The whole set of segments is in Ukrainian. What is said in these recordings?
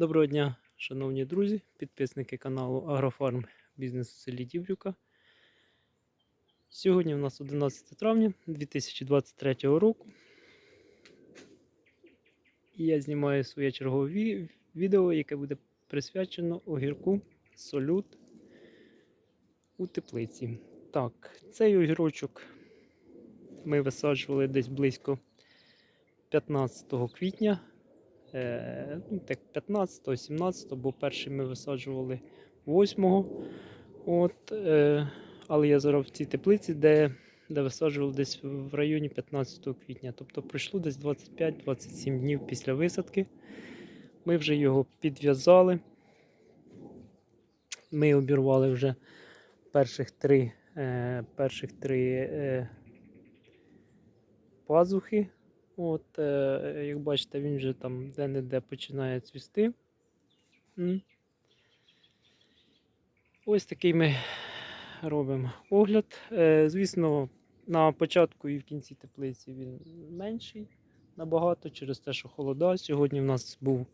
Доброго дня, шановні друзі, підписники каналу Агрофарм Бізнес у селі Діврюка. Сьогодні у нас 11 травня 2023 року. І я знімаю своє чергове відео, яке буде присвячено огірку солют у теплиці. Так, цей огірочок ми висаджували десь близько 15 квітня. Е, ну, так 15, 17, бо перший ми висаджували 8. От, е, але я зараз в цій теплиці, де, де висаджували десь в районі 15 квітня. Тобто пройшло десь 25-27 днів після висадки. Ми вже його підв'язали. Ми обірвали вже перших три, е, перших три е, пазухи. От, е, як бачите, він вже там де-не-де починає цвісти. Ось такий ми робимо огляд. Е, звісно, на початку і в кінці теплиці він менший набагато через те, що холода. Сьогодні в нас був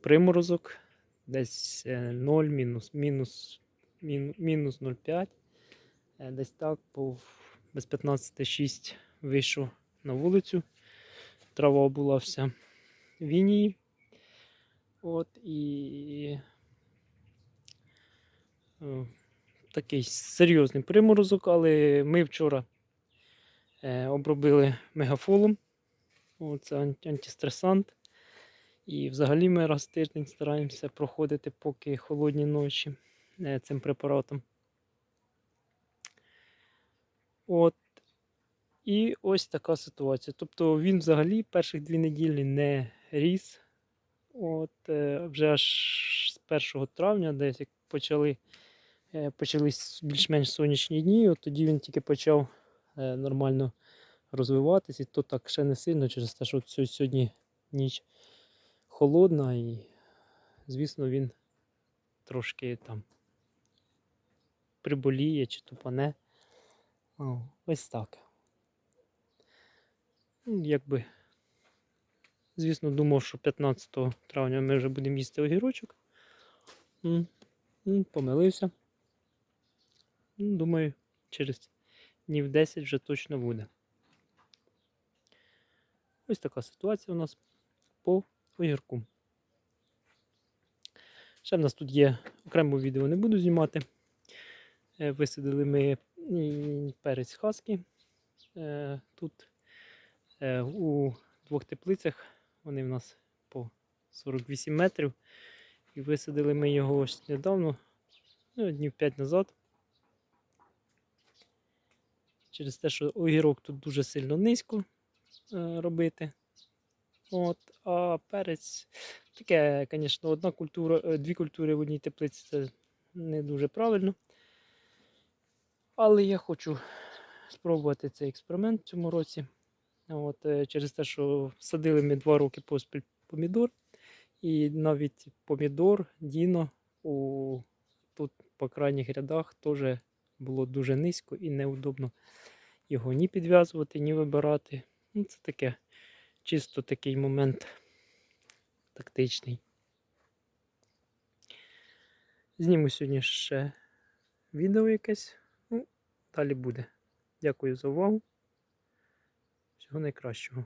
приморозок, десь е, 0, мінус, мінус, мінус 0,5. Е, Десь так був без 15,6 вийшов на вулицю трава була вся в інії. От і е, такий серйозний приморозок, але ми вчора е, обробили мегафолом. Це антистресант. І взагалі ми раз в тиждень стараємося проходити поки холодні ночі е, цим препаратом. От. І ось така ситуація. Тобто він взагалі перших дві неділі не ріс. От, е, вже аж з 1 травня, десь як почали, е, почались більш-менш сонячні дні, от тоді він тільки почав е, нормально розвиватися, і то так ще не сильно через те, що сьогодні ніч холодна, і, звісно, він трошки там приболіє чи тупане. Ось так. Ну, якби, звісно, думав, що 15 травня ми вже будемо їсти огірочок. М, Помилився. Ну, Думаю, через днів 10 вже точно буде. Ось така ситуація у нас по огірку. Ще в нас тут є окремо відео не буду знімати. Е, Висадили ми перець хаски. Е, Тут у двох теплицях. Вони в нас по 48 метрів. І висадили ми його ось недавно, ну, днів 5 назад. Через те, що огірок тут дуже сильно низько е, робити. От, а перець таке, звісно, одна культура, е, дві культури в одній теплиці це не дуже правильно. Але я хочу спробувати цей експеримент в цьому році. От, е, через те, що садили ми два роки поспіль помідор, і навіть помідор, Діно у, тут по крайніх рядах теж було дуже низько і неудобно його ні підв'язувати, ні вибирати. Ну, це таке чисто такий момент тактичний. Зніму сьогодні ще відео якесь. Ну, далі буде. Дякую за увагу. Всього найкращого.